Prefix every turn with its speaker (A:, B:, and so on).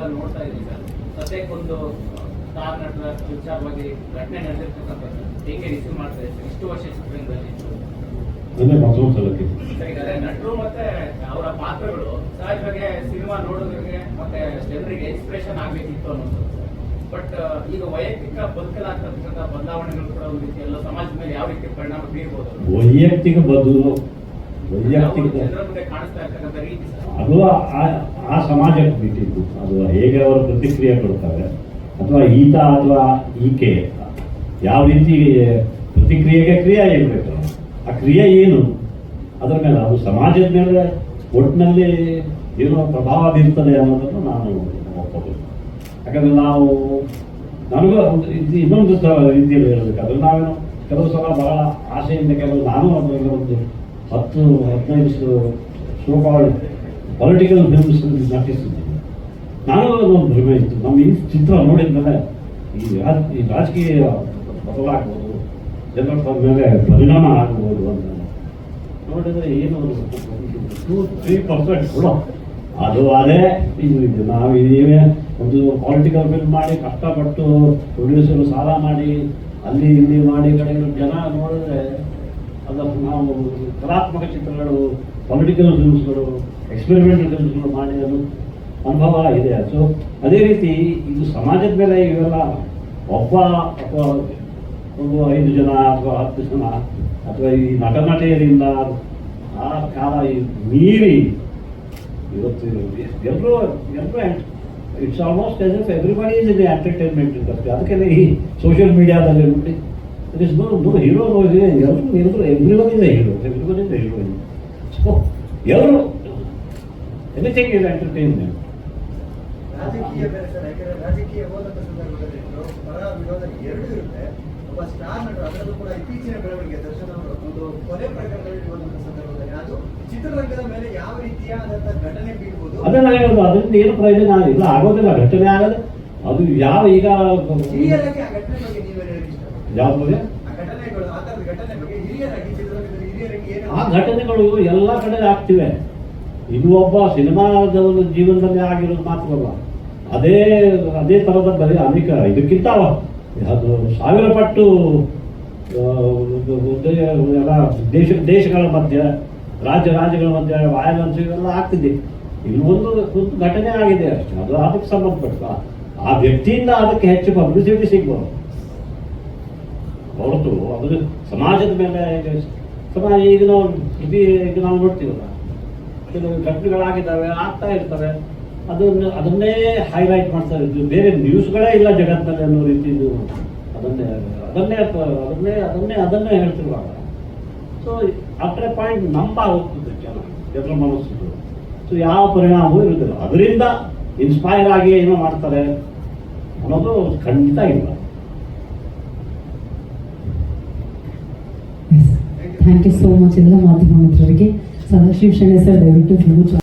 A: ಕೂಡ ನೋಡ್ತಾ ಇದ್ದೀವಿ ಸರ್. ಸದ್ಯಕ್ಕೊಂದು ಸ್ಟಾರ್ ನಟರ ವಿಚಾರವಾಗಿ ಘಟನೆ ನಡೆದಿರ್ತಕ್ಕಂಥದ್ದು ಹೇಗೆ ರಿಸೀವ್ ಮಾಡ್ತಾ ಇದ್ದೀವಿ ಇಷ್ಟು ವರ್ಷ ಚಿತ್ರರಂಗದಲ್ಲಿ ಅದೇ ನಟರು ಮತ್ತೆ ಅವರ ಪಾತ್ರಗಳು ಸಹಜವಾಗಿ ಸಿನಿಮಾ ನೋಡೋದ್ರಿಗೆ ಮತ್ತೆ ಜನರಿಗೆ ಇನ್ಸ್ಪಿರೇಷನ್ ಆಗ್ಬೇಕಿತ್ತು ಅನ್ನೋದು. ಬಟ್ ಈಗ ವೈಯಕ್ತಿಕ ಬದುಕಲಾಗ್ತಕ್ಕಂಥ ಬದಲಾವಣೆಗಳು ಕೂಡ ಒಂದು ರೀತಿ ಎಲ್ಲ ಸಮಾಜದ ಮೇಲೆ ಯಾವ ರೀತಿ ಪರಿಣಾಮ ಬೀರ್ಬೋದು
B: ವೈಯಕ್ತಿಕ
A: ನಾವು
B: ಅದು ಆ- ಸಮಾಜಕ್ಕೆ ಬಿಟ್ಟಿದ್ದು. ಅದು ಹೇಗೆ ಅವರು ಪ್ರತಿಕ್ರಿಯೆ ಕೊಡ್ತಾರೆ. ಅಥವಾ ಈತ ಅಥವಾ ಈಕೆ ಯಾವ ರೀತಿ ಪ್ರತಿಕ್ರಿಯೆಗೆ ಕ್ರಿಯೆ ಇರಬೇಕು. ಆ ಕ್ರಿಯೆ ಏನು? ಅದರ ಮೇಲೆ ಅದು ಸಮಾಜದ ಮೇಲೆ ಒಟ್ಟಿನಲ್ಲಿ ಏನೋ ಪ್ರಭಾವ ಬೀರ್ತದೆ ಅನ್ನೋದನ್ನು ನಾನು ಒಪ್ಪಬೇಕು ಯಾಕಂದ್ರೆ ನಾವು, ನನಗೂ ಇನ್ನೊಂದು ರೀತಿಯಲ್ಲಿ ಅದ್ರಲ್ಲಿ ನಾವೇನು ಕೆಲವು ಸಲ ಬಹಳ ಆಸೆಯಿಂದ ಕೆಲವು ನಾನು ಒಂದು ಹತ್ತು ಹದಿನೈದು ಸೋಕಾಲ್ಡ್ ಪೊಲಿಟಿಕಲ್ ಫಿಲ್ಮ್ಸ್ ನಟಿಸಿದ್ದೀನಿ ನಾನು ಒಂದು ಭ್ರಮೆ ಇತ್ತು. ನಮ್ಮ ಈ ಚಿತ್ರ ನೋಡಿದ್ಮೇಲೆ ಈ ರಾಜ, ಈ ರಾಜಕೀಯ ಬದಲಾಗ್ಬೋದು, ಜನರ ಮೇಲೆ ಪರಿಣಾಮ ಆಗ್ಬೋದು ಅಂತ ನೋಡಿದರೆ ಏನು ಟೂ ತ್ರೀ ಪರ್ಸೆಂಟ್ ಕೂಡ. ಅದು ಅದೇ, ಇದು ನಾವು ಇದೇವೇ ಒಂದು ಪೊಲಿಟಿಕಲ್ ಫಿಲ್ಮ್ ಮಾಡಿ, ಕಷ್ಟಪಟ್ಟು ಪ್ರೊಡ್ಯೂಸರು ಸಾಲ ಮಾಡಿ, ಅಲ್ಲಿ ಇಲ್ಲಿ ಮಾಡಿ ಕಡೆಗಳು ಜನ ನೋಡಿದ್ರೆ ಅದನ್ನು ನಾವು ಕಲಾತ್ಮಕ ಚಿತ್ರಗಳು ಪೊಲಿಟಿಕಲ್ ಫಿಲ್ಮ್ಸ್ಗಳು ಎಕ್ಸ್ಪೆರಿಮೆಂಟಲ್ ಫಿಲ್ಮ್ಸ್ಗಳು ಮಾಡಿ ಅದು ಅನುಭವ ಇದೆ ಸೊ ಅದೇ ರೀತಿ ಇದು ಸಮಾಜದ ಮೇಲೆ ಇವೆಲ್ಲ ಒಬ್ಬ ಅಥವಾ ಒಂದು ಐದು ಜನ ಅಥವಾ ಹತ್ತು ಜನ ಅಥವಾ ಈ ನಟ ನಟಿಯರಿಂದ ಆ ಕಾಲ ಈ ಮೀರಿ ಇವತ್ತು ಎಲ್ಲರೂ ಎಲ್ಲರೂ it's almost as if everybody is in entertainment industry ಅದಕ್ಕೆ ಈ ಸೋಷಿಯಲ್ ಮೀಡಿಯಾದಲ್ಲಿ ನೋಡಿ it is no hero, hero no Everyone is a hero. Everyone is a hero so ಎಲ್ಲರೂ ಎನಿಥಿಂಗ್ ಇಸ್ ಎಂಟರ್ಟೈನ್ಮೆಂಟ್
C: ರಾಜಕೀಯ ರಾಜಕೀಯ ಹೋದಂತ ಸಂದರ್ಭದಲ್ಲಿ ಪರ ವಿರೋಧ ಎರಡೂ ಇರುತ್ತೆ. ಒಬ್ಬ ಸ್ಟಾರ್ ನಟರು ಅದರಲ್ಲೂ ಕೂಡ ಇತ್ತೀಚಿನ ಬೆಳವಣಿಗೆ ದರ್ಶನ ಅವರು ಒಂದು ಕೊಲೆ ಪ್ರಕರಣದಲ್ಲಿ ಹೋದಂತ ಸಂದರ್ಭದಲ್ಲಿ ಅದು ಚಿತ್ರರಂಗದ ಮೇಲೆ ಯಾವ ರೀತಿಯಾದಂತ ಘಟನೆ ಬೀಳ್ಬೋದು
B: ಅದನ್ನ ಹೇಳೋದು ಅದರಿಂದ ಏನು ಪ್ರಯೋಜನ ಇಲ್ಲ ಆಗೋದಿಲ್ಲ ಘಟನೆ ಆಗದೆ. ಅದು ಯಾವ ಈಗ
C: ಘಟನೆ ಬಗ್ಗೆ ನೀವೇನು ಹೇಳಕ್ ಇಷ್ಟಪಡ್ತೀರಿ?
B: ಯಾವ ಬಗ್ಗೆ
C: ಆ ಘಟನೆಗಳು
B: ಎಲ್ಲ ಕಡೆ ಆಗ್ತಿವೆ. ಇದು ಒಬ್ಬ ಸಿನಿಮಾದ ಜೀವನದಲ್ಲಿ ಆಗಿರೋದು ಮಾತ್ರವಲ್ಲ, ಅದೇ ಅದೇ ಥರದ ಬರೀ ಅನೇಕ, ಇದಕ್ಕಿಂತ ಅದು ಸಾವಿರ ಪಟ್ಟು ಎಲ್ಲ ದೇಶ, ದೇಶಗಳ ಮಧ್ಯೆ, ರಾಜ್ಯ, ರಾಜ್ಯಗಳ ಮಧ್ಯೆ ವಾಯಲೆನ್ಸ್ ಇವೆಲ್ಲ ಆಗ್ತಿದೆ. ಇಲ್ಲಿ ಒಂದು ಒಂದು ಘಟನೆ ಆಗಿದೆ ಅಷ್ಟೇ. ಅದು ಅದಕ್ಕೆ ಸಂಬಂಧಪಟ್ಟ ಆ ವ್ಯಕ್ತಿಯಿಂದ ಅದಕ್ಕೆ ಹೆಚ್ಚು ಪಬ್ಲಿಸಿಟಿ ಸಿಗ್ಬೋದು. ಹೊರತು ಅದು ಸಮಾಜದ ಮೇಲೆ ಸಮಾಜ ಈಗ ನಾವು ಇದೀ ಈಗ ನಾವು ನೋಡ್ತೀವಲ್ಲ, ಕೆಲವು ಘಟನೆಗಳಾಗಿದ್ದಾವೆ, ಆಗ್ತಾ ಇರ್ತಾರೆ ಅದನ್ನು ಅದನ್ನೇ ಹೈಲೈಟ್ ಮಾಡ್ತಾ ಇದ್ವಿ ಬೇರೆ ನ್ಯೂಸ್ಗಳೇ ಇಲ್ಲ ಜಗತ್ತಿನಲ್ಲಿ ಅನ್ನೋ ರೀತಿ ಇದು ಅದನ್ನೇ ಅದನ್ನೇ ಅದನ್ನೇ ಅದನ್ನೇ ಅದನ್ನೇ ಹೇಳ್ತಿರುವಾಗ. ಸೊ ಆಫ್ಟರ್ ಪಾಯಿಂಟ್ ನಂಬ ಹೋಗ್ತದೆ ಜನ, ಜನರ ಮನಸ್ಸು ಸೊ ಯಾವ ಪರಿಣಾಮವೂ ಇರುವುದಿಲ್ಲ. ಅದರಿಂದ ಇನ್ಸ್ಪೈರ್ ಆಗಿ ಏನೋ ಮಾಡ್ತಾರೆ ಅನ್ನೋದು ಖಂಡಿತ ಇಲ್ಲ.
D: ಥ್ಯಾಂಕ್ ಯು ಸೋ ಮಚ್ ಎಲ್ಲ ಮಾಧ್ಯಮ ಮಿತ್ರರಿಗೆ ಸದಾಶಿವ ಶೆಣೆ ಸರ್ ದಯವಿಟ್ಟು ನೀವು